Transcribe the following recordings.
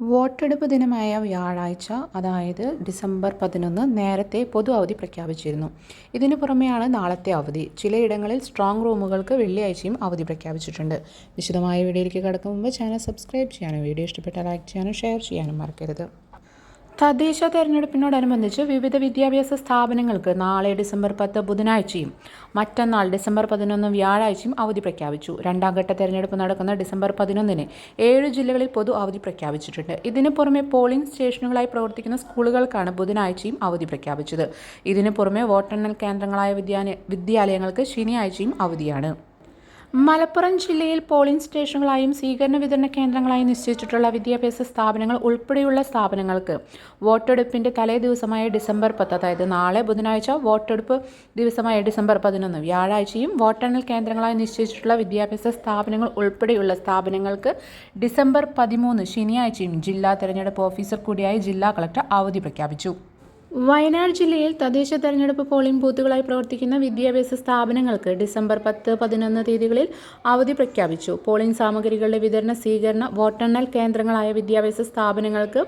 വോട്ടെടുപ്പ് ദിനമായ വ്യാഴാഴ്ച അതായത് ഡിസംബർ പതിനൊന്ന് നേരത്തെ പൊതു അവധി പ്രഖ്യാപിച്ചിരുന്നു. ഇതിനു പുറമെയാണ് നാളത്തെ അവധി. ചിലയിടങ്ങളിൽ സ്ട്രോങ് റൂമുകൾക്ക് വെള്ളിയാഴ്ചയും അവധി പ്രഖ്യാപിച്ചിട്ടുണ്ട്. വിശദമായ വീഡിയോയിലേക്ക് കടക്കും മുമ്പ് ചാനൽ സബ്സ്ക്രൈബ് ചെയ്യാനും വീഡിയോ ഇഷ്ടപ്പെട്ടാൽ ലൈക്ക് ചെയ്യാനും ഷെയർ ചെയ്യാനും മറക്കരുത്. തദ്ദേശ തെരഞ്ഞെടുപ്പിനോടനുബന്ധിച്ച് വിവിധ വിദ്യാഭ്യാസ സ്ഥാപനങ്ങൾക്ക് നാളെ ഡിസംബർ പത്ത് ബുധനാഴ്ചയും മറ്റന്നാൾ ഡിസംബർ പതിനൊന്ന് വ്യാഴാഴ്ചയും അവധി പ്രഖ്യാപിച്ചു. രണ്ടാം ഘട്ട തെരഞ്ഞെടുപ്പ് നടക്കുന്ന ഡിസംബർ പതിനൊന്നിന് ഏഴ് ജില്ലകളിൽ പൊതു അവധി പ്രഖ്യാപിച്ചിട്ടുണ്ട്. ഇതിന് പുറമെ പോളിംഗ് സ്റ്റേഷനുകളായി പ്രവർത്തിക്കുന്ന സ്കൂളുകൾക്കാണ് ബുധനാഴ്ചയും അവധി പ്രഖ്യാപിച്ചത്. ഇതിന് പുറമെ വോട്ടെണ്ണൽ കേന്ദ്രങ്ങളായ വിദ്യാലയങ്ങൾക്ക് ശനിയാഴ്ചയും അവധിയാണ്. മലപ്പുറം ജില്ലയിൽ പോളിംഗ് സ്റ്റേഷനുകളായും സ്വീകരണ വിതരണ കേന്ദ്രങ്ങളായും നിശ്ചയിച്ചിട്ടുള്ള വിദ്യാഭ്യാസ സ്ഥാപനങ്ങൾ ഉൾപ്പെടെയുള്ള സ്ഥാപനങ്ങൾക്ക് വോട്ടെടുപ്പിന്റെ തലേ ദിവസമായ ഡിസംബർ പത്ത് അതായത് നാളെ ബുധനാഴ്ച വോട്ടെടുപ്പ് ദിവസമായ ഡിസംബർ പതിനൊന്ന് വ്യാഴാഴ്ചയും വോട്ടെണ്ണൽ കേന്ദ്രങ്ങളായി നിശ്ചയിച്ചിട്ടുള്ള വിദ്യാഭ്യാസ സ്ഥാപനങ്ങൾ ഉൾപ്പെടെയുള്ള സ്ഥാപനങ്ങൾക്ക് ഡിസംബർ പതിമൂന്ന് ശനിയാഴ്ചയും ജില്ലാ തെരഞ്ഞെടുപ്പ് ഓഫീസർ കൂടിയായി ജില്ലാ കളക്ടർ അവധി പ്രഖ്യാപിച്ചു. വയനാട് ജില്ലയിൽ തദ്ദേശ തെരഞ്ഞെടുപ്പ് പോളിംഗ് ബൂത്തുകളായി പ്രവർത്തിക്കുന്ന വിദ്യാഭ്യാസ സ്ഥാപനങ്ങൾക്ക് ഡിസംബർ പത്ത് പതിനൊന്ന് തീയതികളിൽ അവധി പ്രഖ്യാപിച്ചു. പോളിംഗ് സാമഗ്രികളുടെ വിതരണ സ്വീകരണ വോട്ടെണ്ണൽ കേന്ദ്രങ്ങളായ വിദ്യാഭ്യാസ സ്ഥാപനങ്ങൾക്ക്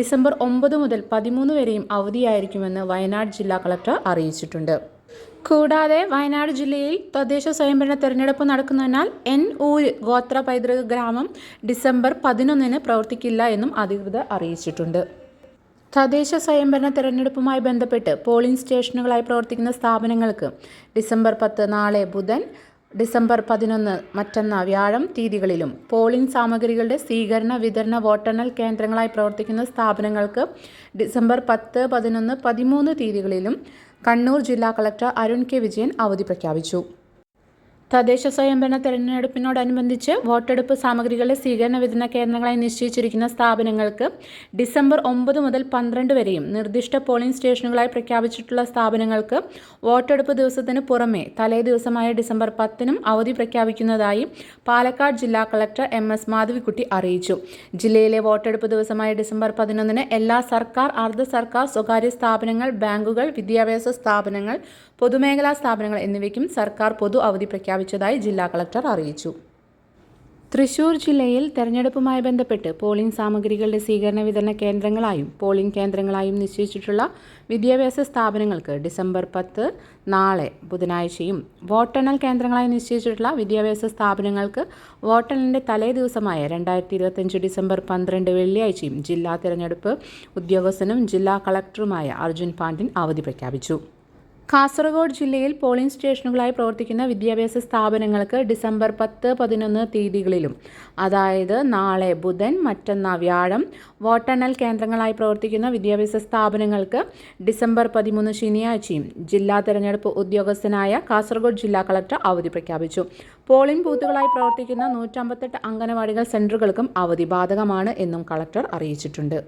ഡിസംബർ ഒമ്പത് മുതൽ പതിമൂന്ന് വരെയും അവധിയായിരിക്കുമെന്ന് വയനാട് ജില്ലാ കളക്ടർ അറിയിച്ചിട്ടുണ്ട്. കൂടാതെ വയനാട് ജില്ലയിൽ തദ്ദേശ സ്വയംഭരണ തെരഞ്ഞെടുപ്പ് നടക്കുന്നതിനാൽ എൻ ഊര് ഗോത്ര പൈതൃക ഗ്രാമം ഡിസംബർ പതിനൊന്നിന് പ്രവർത്തിക്കില്ല എന്നും അധികൃതർ അറിയിച്ചിട്ടുണ്ട്. തദ്ദേശ സ്വയംഭരണ തെരഞ്ഞെടുപ്പുമായി ബന്ധപ്പെട്ട് പോളിംഗ് സ്റ്റേഷനുകളായി പ്രവർത്തിക്കുന്ന സ്ഥാപനങ്ങൾക്ക് ഡിസംബർ പത്ത് നാളെ ബുധൻ ഡിസംബർ പതിനൊന്ന് മറ്റന്ന വ്യാഴം തീയതികളിലും പോളിംഗ് സാമഗ്രികളുടെ സ്വീകരണ വിതരണ വോട്ടെണ്ണൽ കേന്ദ്രങ്ങളായി പ്രവർത്തിക്കുന്ന സ്ഥാപനങ്ങൾക്ക് ഡിസംബർ പത്ത് പതിനൊന്ന് പതിമൂന്ന് തീയതികളിലും കണ്ണൂർ ജില്ലാ കളക്ടർ അരുൺ കെ വിജയൻ അവധി പ്രഖ്യാപിച്ചു. തദ്ദേശ സ്വയംഭരണ തെരഞ്ഞെടുപ്പിനോടനുബന്ധിച്ച് വോട്ടെടുപ്പ് സാമഗ്രികളുടെ സ്വീകരണ വിതരണ കേന്ദ്രങ്ങളായി നിശ്ചയിച്ചിരിക്കുന്ന സ്ഥാപനങ്ങൾക്ക് ഡിസംബർ ഒമ്പത് മുതൽ പന്ത്രണ്ട് വരെയും നിർദ്ദിഷ്ട പോളിംഗ് സ്റ്റേഷനുകളായി പ്രഖ്യാപിച്ചിട്ടുള്ള സ്ഥാപനങ്ങൾക്ക് വോട്ടെടുപ്പ് ദിവസത്തിന് പുറമെ തലേ ദിവസമായ ഡിസംബർ പത്തിനും അവധി പ്രഖ്യാപിക്കുന്നതായി പാലക്കാട് ജില്ലാ കളക്ടർ എം എസ് മാധവിക്കുട്ടി അറിയിച്ചു. ജില്ലയിലെ വോട്ടെടുപ്പ് ദിവസമായ ഡിസംബർ പതിനൊന്നിന് എല്ലാ സർക്കാർ അർദ്ധ സർക്കാർ സ്വകാര്യ സ്ഥാപനങ്ങൾ ബാങ്കുകൾ വിദ്യാഭ്യാസ സ്ഥാപനങ്ങൾ പൊതുമേഖലാ സ്ഥാപനങ്ങൾ എന്നിവയ്ക്കും സർക്കാർ പൊതു അവധി പ്രഖ്യാപിച്ചതായി ജില്ലാ കളക്ടർ അറിയിച്ചു. തൃശൂർ ജില്ലയിൽ തെരഞ്ഞെടുപ്പുമായി ബന്ധപ്പെട്ട് പോളിംഗ് സാമഗ്രികളുടെ സ്വീകരണ വിതരണ കേന്ദ്രങ്ങളായും പോളിംഗ് കേന്ദ്രങ്ങളായും നിശ്ചയിച്ചിട്ടുള്ള വിദ്യാഭ്യാസ സ്ഥാപനങ്ങൾക്ക് ഡിസംബർ പത്ത് നാളെ ബുധനാഴ്ചയും വോട്ടെണ്ണൽ കേന്ദ്രങ്ങളായി നിശ്ചയിച്ചിട്ടുള്ള വിദ്യാഭ്യാസ സ്ഥാപനങ്ങൾക്ക് വോട്ടെണ്ണലിന്റെ തലേ ദിവസമായ രണ്ടായിരത്തി ഇരുപത്തഞ്ച് ഡിസംബർ പന്ത്രണ്ട് വെള്ളിയാഴ്ചയും ജില്ലാ തിരഞ്ഞെടുപ്പ് ഉദ്യോഗസ്ഥനും ജില്ലാ കളക്ടറുമായ അർജുൻ പാണ്ഡ്യൻ അവധി പ്രഖ്യാപിച്ചു. കാസർഗോഡ് ജില്ലയിൽ പോളിംഗ് സ്റ്റേഷനുകളായി പ്രവർത്തിക്കുന്ന വിദ്യാഭ്യാസ സ്ഥാപനങ്ങൾക്ക് ഡിസംബർ പത്ത് പതിനൊന്ന് തീയതികളിലും അതായത് നാളെ ബുധൻ മറ്റന്നാ വ്യാഴം വോട്ടെണ്ണൽ കേന്ദ്രങ്ങളായി പ്രവർത്തിക്കുന്ന വിദ്യാഭ്യാസ സ്ഥാപനങ്ങൾക്ക് ഡിസംബർ പതിമൂന്ന് ശനിയാഴ്ചയും ജില്ലാ തെരഞ്ഞെടുപ്പ് ഉദ്യോഗസ്ഥനായ കാസർഗോഡ് ജില്ലാ കളക്ടർ അവധി പ്രഖ്യാപിച്ചു. പോളിംഗ് ബൂത്തുകളായി പ്രവർത്തിക്കുന്ന നൂറ്റമ്പത്തെട്ട് അംഗനവാടികൾ സെന്ററുകൾക്കും അവധി ബാധകമാണ് എന്നും കളക്ടർ അറിയിച്ചിട്ടുണ്ട്.